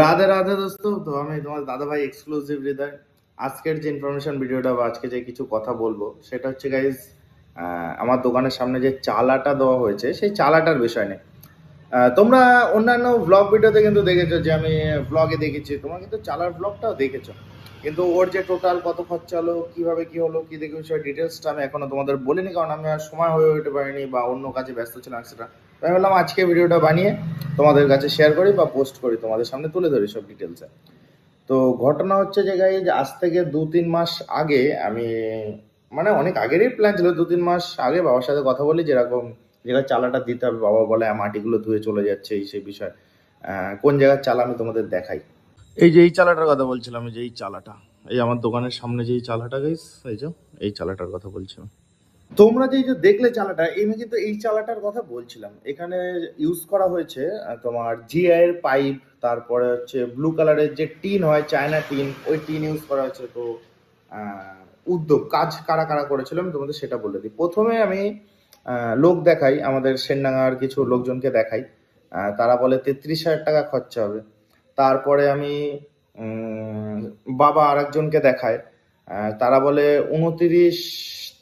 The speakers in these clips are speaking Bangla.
রাধে রাধে দোস্ত। তো আমি তোমার দাদা ভাই এক্সক্লুসিভ হৃদয়। আজকের যে ইনফরমেশন ভিডিওটা বা আজকে যে কিছু কথা বলব, সেটা হচ্ছে গাইজ আমার দোকানের সামনে যে চালাটা দেওয়া হয়েছে, সেই চালাটার বিষয় নেই তোমরা অন্যান্য ব্লগ ভিডিওতে কিন্তু দেখেছ যে আমি ব্লগে দেখেছি। তোমরা কিন্তু চালার ব্লগটাও দেখেছ। কিন্তু ওর যে টোটাল কত খরচা হলো, কীভাবে কী হলো, কী দেখে সেই ডিটেলসটা আমি এখনও তোমাদের বলিনি, কারণ আমি আর সময় হয়ে উঠতে পারিনি বা অন্য কাজে ব্যস্ত ছিলাম সেটা আমি বললাম আজকে ভিডিওটা বানিয়ে তোমাদের কাছে শেয়ার করি বা পোস্ট করি তোমাদের সামনে তুলে ধরি সব ডিটেলসে তো ঘটনা হচ্ছে যে গাই আজ থেকে দু তিন মাস আগে আমি মানে অনেক আগেরই প্ল্যান ছিল দু তিন মাস আগে বাবার সাথে কথা বলি যেরকম জায়গায় চালাটা দিতে হবে বাবা বলে "আহ, মাটিগুলো ধুয়ে চলে যাচ্ছে এই সেই বিষয়। কোন জায়গার চালা আমি তোমাদের দেখাই? এই যে এই চালাটার কথা বলছিলাম এই যে এই চালাটা এই আমার দোকানের সামনে যে এই চালাটা গাইস এই যে এই চালাটার কথা বলছিলাম। তোমরা যে যে দেখলে চালাটা আমি কিন্তু এই চালাটার কথা বলছিলাম। এখানে ইউজ করা হয়েছে তোমার জিআই এর পাইপ তারপরে হচ্ছে ব্লু কালারের যে টিন হয় চায়না টিন, ওই টিন ইউজ করা হয়েছে তো উদ্যোগ, কাজ কারা কারা করেছিল আমি তোমাদের সেটা বলে দিই। প্রথমে আমি লোক দেখাই, আমাদের সেনডাঙ্গার কিছু লোকজনকে দেখাই। তারা বলে তেত্রিশ হাজার টাকা খরচা হবে। তারপরে আমি বাবা আরেকজনকে দেখায়। তারা বলে উনতিরিশ,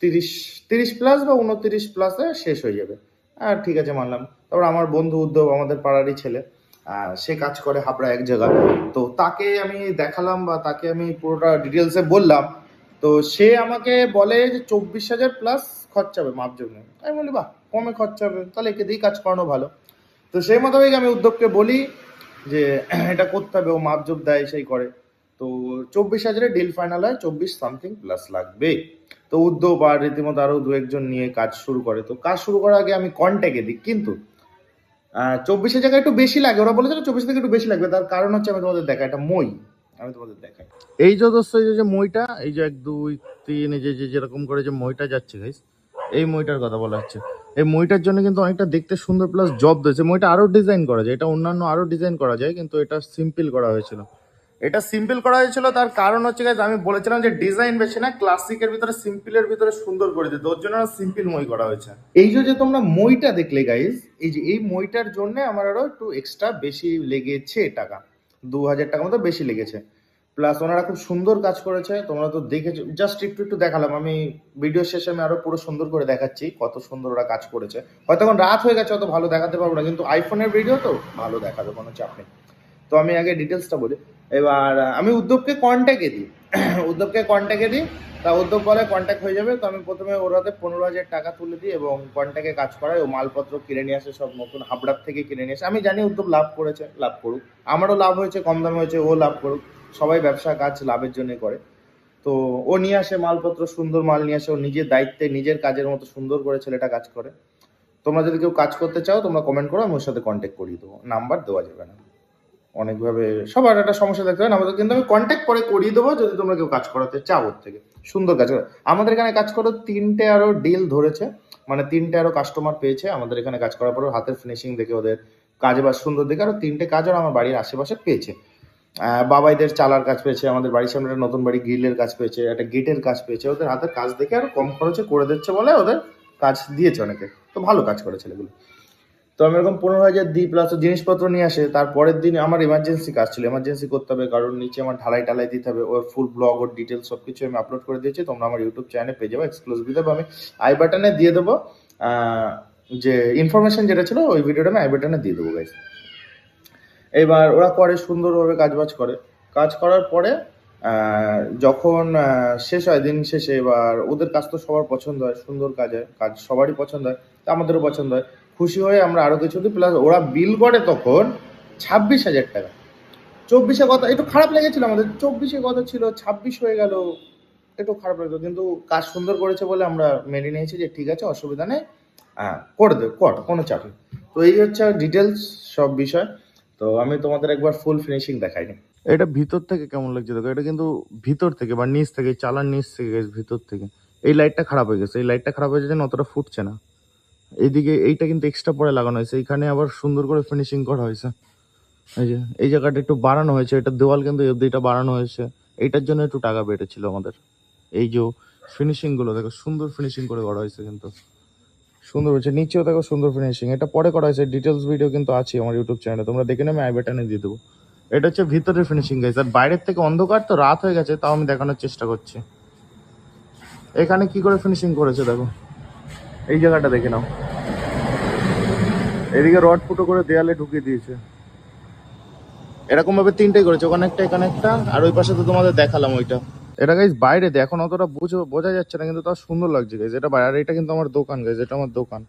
তিরিশ তিরিশ প্লাস বা উনতিরিশ প্লাসে শেষ হয়ে যাবে। আর ঠিক আছে, মানলাম। তারপর আমার বন্ধু উদ্যোগ আমাদের পাড়ারই ছেলে সে কাজ করে হাবড়া এক জায়গায়। তো তাকে আমি দেখালাম বা তাকে আমি পুরোটা ডিটেলসে বললাম। তো সে আমাকে বলে যে চব্বিশ হাজার প্লাস খরচা হবে মাপ জন্য। আমি বলি, বাহ, কমে খরচা হবে তাহলে একে দিয়েই কাজ করানো ভালো। তো সেই মোতাবেক আমি উদ্যোগকে বলি যে, এটা করতে হবে। ও মাপজোপ দেয়, সেই করে। তো চব্বিশ হাজারে ডিল ফাইনাল হয়, চব্বিশ সামথিং প্লাস লাগবে। তো উদ্যোগ আর রীতিমতো আরও দু একজন নিয়ে কাজ শুরু করে। তো কাজ শুরু করার আগে আমি কন্ট্যাক্টে দিই, কিন্তু চব্বিশের জায়গায় একটু বেশি লাগে। ওরা বলেছিল চব্বিশ থেকে একটু বেশি লাগবে। তার কারণ হচ্ছে আমি তোমাদের দেখা এটা মই। আমি তোমাদের দেখাই। এই যে দোস্ত, এই যে- মইটা, এই যে এক, দুই, তিন, এই যে যেরকম করে যে মইটা যাচ্ছে গাইস এই মইটার কথা বলা হচ্ছে। এই মইটার জন্য কিন্তু অনেকটা দেখতে সুন্দর প্লাস জব দিয়েছে মইটা আরও ডিজাইন করা যায়। এটা অন্যান্য আরও ডিজাইন করা যায়, কিন্তু এটা সিম্পল করা হয়েছিল। এটা সিম্পল করা হয়েছিল তার কারণ হচ্ছে guys, আমি বলেছিলাম যে ডিজাইন বেশি না ক্লাসিকের ভিতরে সিম্পলের ভিতরে সুন্দর করে দিতে ওর জন্য সিম্পল মই করা হয়েছে। এই যে তোমরা মইটা দেখলে গাইজ এই যে এই মইটার জন্য আমার আরও একটু এক্সট্রা বেশি লেগেছে টাকা। দু হাজার টাকা মতো বেশি লেগেছে। প্লাস ওনারা খুব সুন্দর কাজ করেছে তোমরা তো দেখেছ জাস্ট একটু একটু দেখালাম আমি ভিডিও শেষে আমি আরও পুরো সুন্দর করে দেখাচ্ছি কত সুন্দর ওরা কাজ করেছে। হয়তো এখন রাত হয়ে গেছে অত ভালো দেখাতে পারব না কিন্তু আইফোনের ভিডিও তো ভালো দেখাবে কোনো চাপ নেই। তো আমি আগে ডিটেলসটা বলি। এবার আমি উদ্যোগকে কন্ট্যাক্টে দিই। উদ্যোগকে কন্ট্যাক্টে দিই। তা উদ্যোগ বলে কন্ট্যাক্ট হয়ে যাবে। তো আমি প্রথমে ওর হাতে পনেরো হাজার টাকা তুলে দিই এবং কন্ট্যাক্টে কাজ করাই। ও মালপত্র কিনে নিয়ে আসে, সব নতুন হাবড়ার থেকে কিনে নিয়ে আসে। আমি জানি উদ্যোগ লাভ করেছে, লাভ করুক। আমারও লাভ হয়েছে, কম দামে হয়েছে, ও লাভ করুক। সবাই ব্যবসা, কাজ লাভের জন্য করে। তো ও নিয়ে আসে মালপত্র, সুন্দর মাল নিয়ে আসে। ও নিজের দায়িত্বে, নিজের কাজের মতো সুন্দর করে ছেলেটা কাজ করে। তোমরা যদি কেউ কাজ করতে চাও, তোমরা কমেন্ট করো, আমি ওর সাথে কন্ট্যাক্ট করিয়ে দেবো। নাম্বার দেওয়া যাবে না। অনেকভাবে সবার একটা সমস্যা দেখতে হয় আমাদের কিন্তু আমি কন্ট্যাক্ট করে করিয়ে দেবো যদি তোমরা কেউ কাজ করাতে চাও ওর থেকে। সুন্দর কাজ করে আমাদের এখানে কাজ করো তিনটে আরও ডিল ধরেছে। মানে তিনটে আরও কাস্টমার পেয়েছে। আমাদের এখানে কাজ করার পর হাতের ফিনিশিং দেখে ওদের কাজ বা সুন্দর দেখে আরও তিনটে কাজ আর আমার বাড়ির আশেপাশে পেয়েছে। বাবাইদের চালার কাজ পেয়েছে। আমাদের বাড়ির সামনে একটা নতুন বাড়ি গ্রিলের কাজ পেয়েছে। একটা গেটের কাজ পেয়েছে। ওদের হাতের কাজ দেখে আরও কম খরচে করে দিচ্ছে বলে ওদের কাজ দিয়েছে অনেকে। তো ভালো কাজ করে ছেলেগুলো। আমি এরকম পনেরো হাজার দিই প্লাস জিনিসপত্র নিয়ে আসে, তারপরের দিন আমার ইমার্জেন্সি কাজ ছিল। এমার্জেন্সি করতে হবে কারণ নিচে আমার ঢালাই টালাই দিতে হবে, ওর ফুল ব্লগ ওর ডিটেলস সব কিছু আমি আপলোড করে দিয়েছি। তোমরা আমার ইউটিউব চ্যানেলে পেয়ে যাব এক্সক্লুসিভ দেবো আমি আই বাটনে দিয়ে দেবো যে ইনফরমেশন যেটা ছিল, ওই ভিডিওটা আমি আই বাটনে দিয়ে দেবো গাইজ এবার ওরা করে সুন্দরভাবে কাজ বাজ করে। কাজ করার পরে যখন শেষ হয়, দিন শেষে এবার ওদের কাজ তো সবার পছন্দ হয়, সুন্দর কাজ হয়, কাজ সবারই পছন্দ হয়, তা আমাদেরও পছন্দ হয়। খুশি হয়ে আমরা আরও কিছু দিই প্লাস ওরা বিল করে তখন ছাব্বিশ হাজার টাকা। চব্বিশে কথা একটু খারাপ লেগেছিল আমাদের চব্বিশে কথা ছিল ছাব্বিশ হয়ে গেল একটু খারাপ লাগল কিন্তু কাজ সুন্দর করেছে বলে আমরা মেনে নিয়েছি যে ঠিক আছে অসুবিধা নেই হ্যাঁ করে দেবে কর কোনো চাপ তো এই হচ্ছে ডিটেলস সব বিষয়। তো আমি তোমাদের একবার ফুল ফিনিশিং দেখাইনি এটা ভিতর থেকে কেমন লাগছে দেখো এটা কিন্তু ভিতর থেকে বা নিচ থেকে চালার নিচ থেকে guys, ভিতর থেকে। এই লাইটটা খারাপ হয়ে গেছে এই লাইটটা খারাপ হয়ে যাচ্ছে অতটা ফুটছে না। এইদিকে এইটা কিন্তু এক্সট্রা পরে লাগানো হয়েছে। এখানে আবার সুন্দর করে ফিনিশিং করা হয়েছে। এই যে, এই জায়গাটা একটু বাড়ানো হয়েছে। এটা দেওয়াল কিন্তু এটা বাড়ানো হয়েছে। এইটার জন্য একটু টাকা বেড়েছিল আমাদের। এই যে ফিনিশিংগুলো, দেখো সুন্দর ফিনিশিং করে করা হয়েছে কিন্তু। সুন্দর হয়েছে। নিচেও দেখো সুন্দর ফিনিশিং এটা পরে করা হয়েছে। ডিটেলস ভিডিও কিন্তু আছে আমার ইউটিউব চ্যানেলে তোমরা দেখে নেবে আই বাটনে দিয়ে দেবো। এটা হচ্ছে ভিতরের ফিনিশিং গাইজ আর বাইরের থেকে অন্ধকার তো রাত হয়ে গেছে, তাও আমি দেখানোর চেষ্টা করছি। এখানে কি করে ফিনিশিং করেছে, দেখো। এই জায়গাটা দেখে নাও। এদিকে রড ফুটো করে দেয়ালে ঢুকিয়ে দিয়েছে। এরকম ভাবে তিনটাই করেছে ওখানে একটা এখানে একটা আর ওই পাশে তো তোমাদের দেখালাম ওইটা। এটা গাইজ বাইরে এখন অতটা বুঝো বোঝা যাচ্ছে না কিন্তু তাও সুন্দর লাগছে গাইজ এটা বাইরে আর এটা কিন্তু আমার দোকান গাইজ এটা আমার দোকান।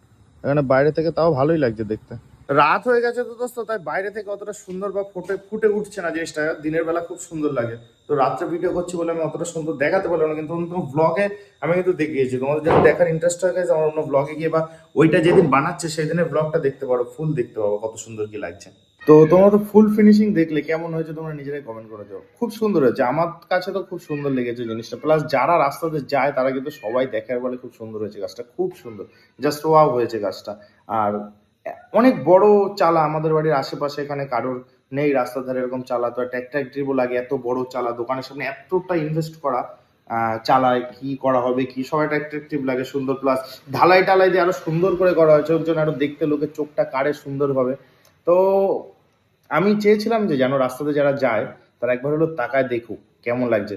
এখানে বাইরে থেকে তাও ভালোই লাগছে দেখতে। রাত হয়ে গেছে তো দোস্ত, তাই বাইরে থেকে অতটা সুন্দর বা ফুটে ফুটে উঠছে না জিনিসটা। দিনের বেলা খুব সুন্দর লাগে। তো রাত্রে ভিডিও করছি বলে আমি অতটা সুন্দর দেখাতে পারলাম না, কিন্তু অন্য ব্লগে আমি কিন্তু দেখিয়েছি। তোমাদের যদি দেখার ইন্টারেস্ট হয়ে গেছে আমার অন্য ব্লগে গিয়ে বা ওইটা যেদিন বানাচ্ছে সেই দিনের ব্লগটা দেখতে পারো ফুল দেখতে পাবো কত সুন্দর কি লাগছে। তো তোমরা তো ফুল ফিনিশিং দেখলে, কেমন হয়েছে তোমরা নিজেরাই কমেন্ট করে দাও। খুব সুন্দর হয়েছে, আমার কাছে তো খুব সুন্দর লেগেছে জিনিসটা। প্লাস যারা রাস্তাতে যায়, তারা কিন্তু সবাই দেখার বলে খুব সুন্দর হয়েছে গাছটা, খুব সুন্দর। জাস্ট ওয়াও হয়েছে গাছটা। আর অনেক বড় চালা আমাদের বাড়ির আশেপাশে এখানে কারোর নেই রাস্তার ধারে এরকম চালা। তো একটা অ্যাট্রাক্টিভও লাগে, এত বড় চালা, দোকানের সামনে এতটা ইনভেস্ট করা চালায় কি করা হবে, কি সব একটা অ্যাট্রাকটিভ লাগে, সুন্দর প্লাস ঢালাই টালাই দিয়ে আরও সুন্দর করে করা হয়েছে, ওর জন্য আরও দেখতে লোকের চোখটা কাড়ে সুন্দরভাবে তো আমি চেয়েছিলাম যে যেন রাস্তাতে যারা যায়, তারা একবার হলো তাকায় দেখুক, কেমন লাগছে।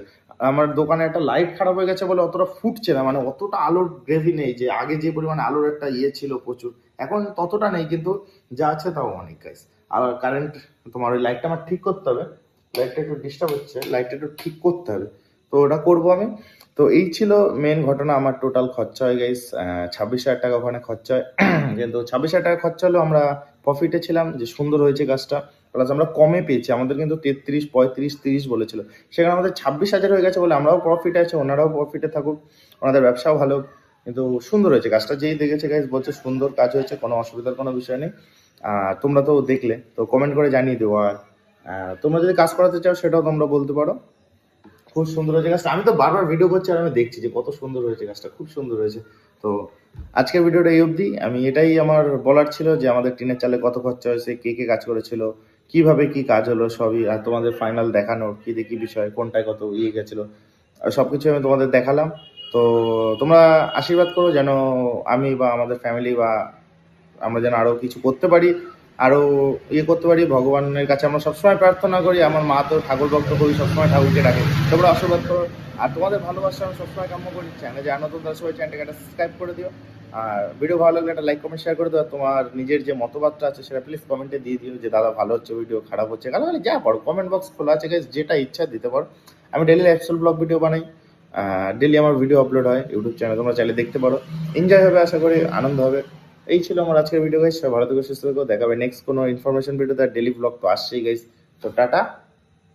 আমার দোকানে একটা লাইট খারাপ হয়ে গেছে বলে অতটা ফুটছে না মানে অতটা আলোর গ্রেভি নেই যে আগে যে পরিমাণে আলোর একটা ইয়ে ছিল প্রচুর। এখন ততটা নেই, কিন্তু যা আছে তাও অনেক গাইস আর কারেন্ট তোমার ওই লাইটটা আমার ঠিক করতে হবে। লাইটটা একটু ডিস্টার্ব হচ্ছে লাইটটা একটু ঠিক করতে হবে। তো ওটা করব আমি। তো এই ছিল মেন ঘটনা, আমার টোটাল খরচা হয় গাইস ছাব্বিশ হাজার টাকা ওখানে খরচা হয়। কিন্তু ছাব্বিশ হাজার টাকা খরচা হলেও আমরা প্রফিটে ছিলাম, যে সুন্দর হয়েছে গাছটা। প্লাস আমরা কমে পেয়েছি, আমাদের কিন্তু তেত্রিশ, পঁয়ত্রিশ, তিরিশ বলেছিল। সেখানে আমাদের ছাব্বিশ হাজার হয়ে গেছে বলে আমরাও প্রফিটে আছে, ওনারাও প্রফিটে থাকুক। ওনাদের ব্যবসাও ভালো। কিন্তু সুন্দর হয়েছে। গাছটা যেই দেখেছে গাইজ বলছে সুন্দর কাজ হয়েছে, কোনো অসুবিধার কোনো বিষয় নেই। তোমরা তো দেখলে, তো কমেন্ট করে জানিয়ে দেবো আর তোমরা যদি কাজ করাতে চাও, সেটাও তোমরা বলতে পারো। খুব সুন্দর হয়েছে গাছটা। আমি তো বারবার ভিডিও করছি আর আমি দেখছি যে কত সুন্দর হয়েছে গাছটা, খুব সুন্দর হয়েছে। তো আজকের ভিডিওটা এই অবধি। আমি এটাই আমার বলার ছিল যে আমাদের টিনের চালে কত খরচা হয়েছে, কে কে কাজ করেছিল, কীভাবে কি কাজ হলো সবই, আর তোমাদের ফাইনাল দেখানোর কি দেখি বিষয়, কোনটায় কত ইয়ে গেছিল, আর সব কিছু আমি তোমাদের দেখালাম। তো তোমরা আশীর্বাদ করো যেন আমি বা আমাদের ফ্যামিলি বা আমরা যেন আরও কিছু করতে পারি, আরও ইয়ে করতে পারি। ভগবানের কাছে আমরা সবসময় প্রার্থনা করি, আমার মা তো ঠাকুর ভক্ত করি, সবসময় ঠাকুরকে ডাকে। তোমরা আশীর্বাদ করো। আর তোমাদের ভালোবাসা আমি সবসময় কাম্য করি চ্যানেল যে তার সবাই চ্যানেলটাকে একটা সাবস্ক্রাইব করে দিও। আর ভিডিও ভালো লাগলে একটা লাইক কমেন্ট শেয়ার করে দিও। তোমার নিজের যে মতবাদটা আছে সেটা প্লিজ কমেন্টে দিয়ে দিও যে, দাদা, ভালো হচ্ছে ভিডিও খারাপ হচ্ছে। কারণ যা পারো কমেন্ট বক্স খোলা আছে যেটা ইচ্ছা দিতে পারো। আমি ডেলি লাইফস্টাইল ব্লগ ভিডিও বানাই। ডেলি আমার ভিডিও আপলোড হয় ইউটিউব চ্যানেল তোমরা চাইলে দেখতে পারো। এনজয় হবে, আশা করি আনন্দ হবে। এই ছিল আমার আজকের ভিডিও গাইস সবাই ভালো থেকো, সুস্থ থেকো। দেখাবে নেক্সট কোনো ইনফরমেশন ভিডিও তার ডেলি ব্লগ তো আসছেই গাইস তো টাটা।